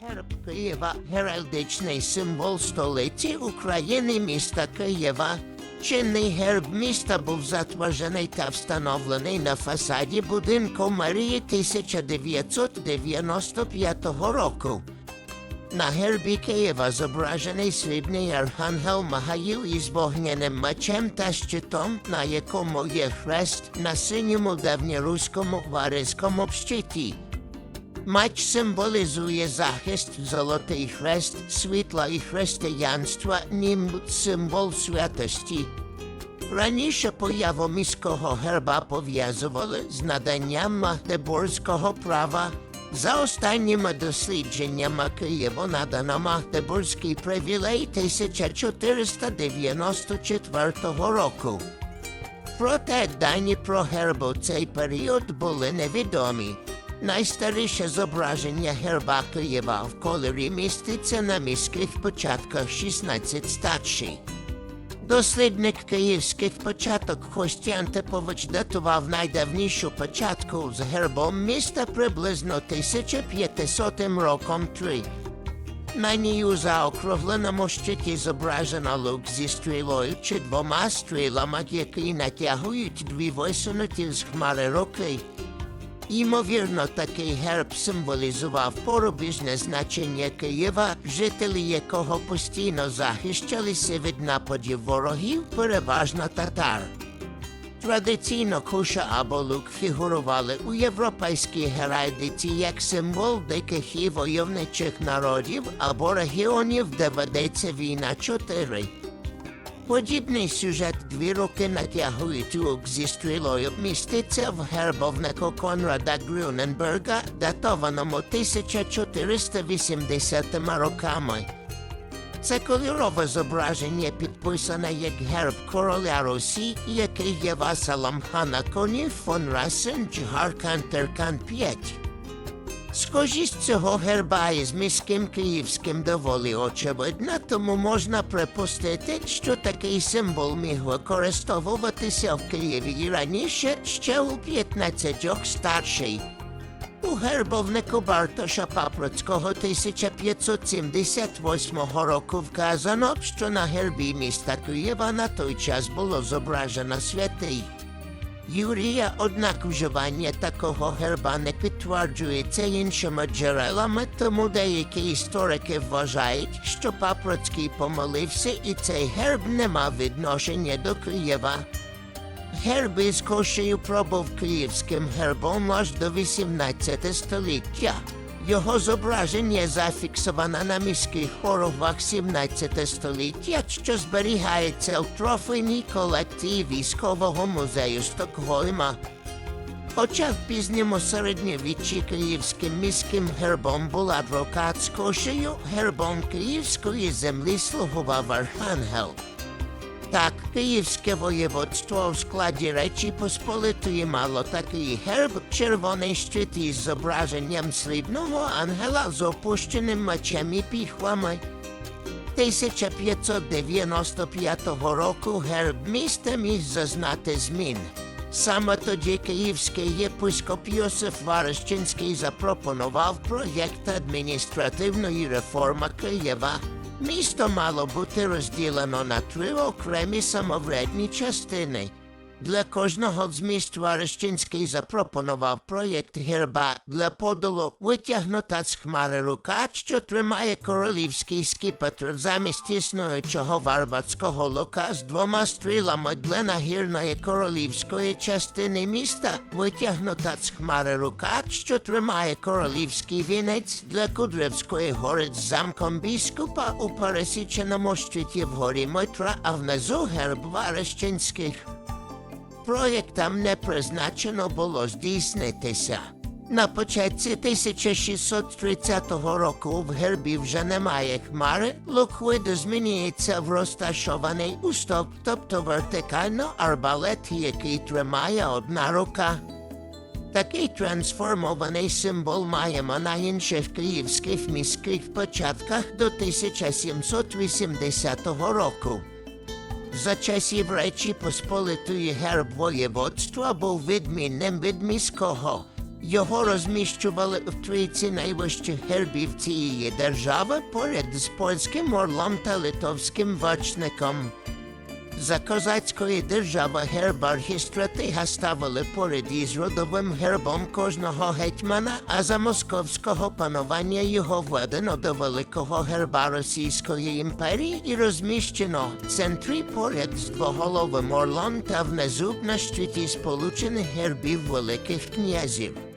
Герб Києва геральдичний символ столиці України міста Києва. Чинний герб міста був затверджений та встановлений на фасаді будинку Марії 1995 року. На гербі Києва зображений срібний архангел Магаїл із вогняним мечем та щитом, на якому є хрест на синьому давньоруському варязькому щиті. Матч символізує захист, золотий хрест, світла і християнства, німб символ святості. Раніше появу міського герба пов'язували з наданням магдебурзького права. За останніми дослідженнями Києву надано магдебурзький привілей 1494 року. Проте дані про герб у цей період були невідомі. Найстаріше зображення герба Києва в кольорі міститься на міських початках 16 статші. Дослідник київських початок Костян Тепович датував найдавнішу початку з гербом міста приблизно 1500 роком три. На ній заокругленому щиті зображено лук зі стрілою чи двома стрілами, які натягують дві висунуті з хмари руки. Ймовірно, такий герб символізував порубіжне значення Києва, жителі якого постійно захищалися від нападів ворогів, переважно татар. Традиційно куша або лук фігурували у європейській геральдиці як символ диких і войовничих народів або регіонів, де ведеться війна чотири. Подібний сюжет дві роки натягують лук стрілою міститься в гербовнику Конрада Грюненберга, датованому 1480 роками. Це кольорове зображення підписане як герб короля Русі, який є васалом хана конів фон Расен Джгаркан Теркан 5. Схожість цього герба із міським київським доволі очевидна, тому можна припустити, що такий символ міг використовуватися в Києві і раніше ще у 15 старший. У гербовнику Бартоша Папроцького 1578 року вказано, що на гербі міста Києва на той час було зображено святий. Юрія, однак вживання такого герба не підтверджується іншими джерелами, тому деякі історики вважають, що Папроцький помилився і цей герб не мав відношення до Києва. Герб із кошею пробув київським гербом аж до 18 століття. Його зображення зафіксовано на міських хоровах 17 століття, що зберігається в трофейній колекції військового музею Стокгольма. Хоча в пізньому середньовіччі київським міським гербом була адвокат з кошею, гербом київської землі слугував архангел. Так, Київське воєводство в складі Речі Посполитої мало такий герб, червоний щит із зображенням срібного ангела з опущеним мечем і піхвами. 1595 року герб міста міг зазнати змін. Саме тоді київський єпископ Йосиф Варищинський запропонував проєкт адміністративної реформи Києва. Місто мало бути розділено на три окремі самовредні частини. Для кожного з міст Варищинський запропонував проєкт герба для подолу витягнута з хмари рука, що тримає королівський скіпетр замість існуючого варварського лука з двома стрілами для нагірної королівської частини міста, витягнута з хмари рука, що тримає королівський вінець для Кудревської гори з замком біскупа у пересіченому щиті вгорі Митра, а внизу герб Варищинських. Проєктам не призначено було здійснитися. На початку 1630 року в гербі вже немає хмари, луквиду змінюється в розташований уступ, тобто вертикально арбалет, який тримає одна рука. Такий трансформований символ маємо на інших київських міських початках до 1780 року. За часів Речі Посполитої герб воєводства був відмінним від міського. Його розміщували в трійці найвищих гербів цієї держави поряд з польським орлом та литовським вачником. За козацької держави герб архістратига ставили поряд із родовим гербом кожного гетьмана, а за московського панування його введено до великого герба Російської імперії і розміщено в центрі поряд з двоголовим орлом та внизу на щиті сполучених гербів великих князів.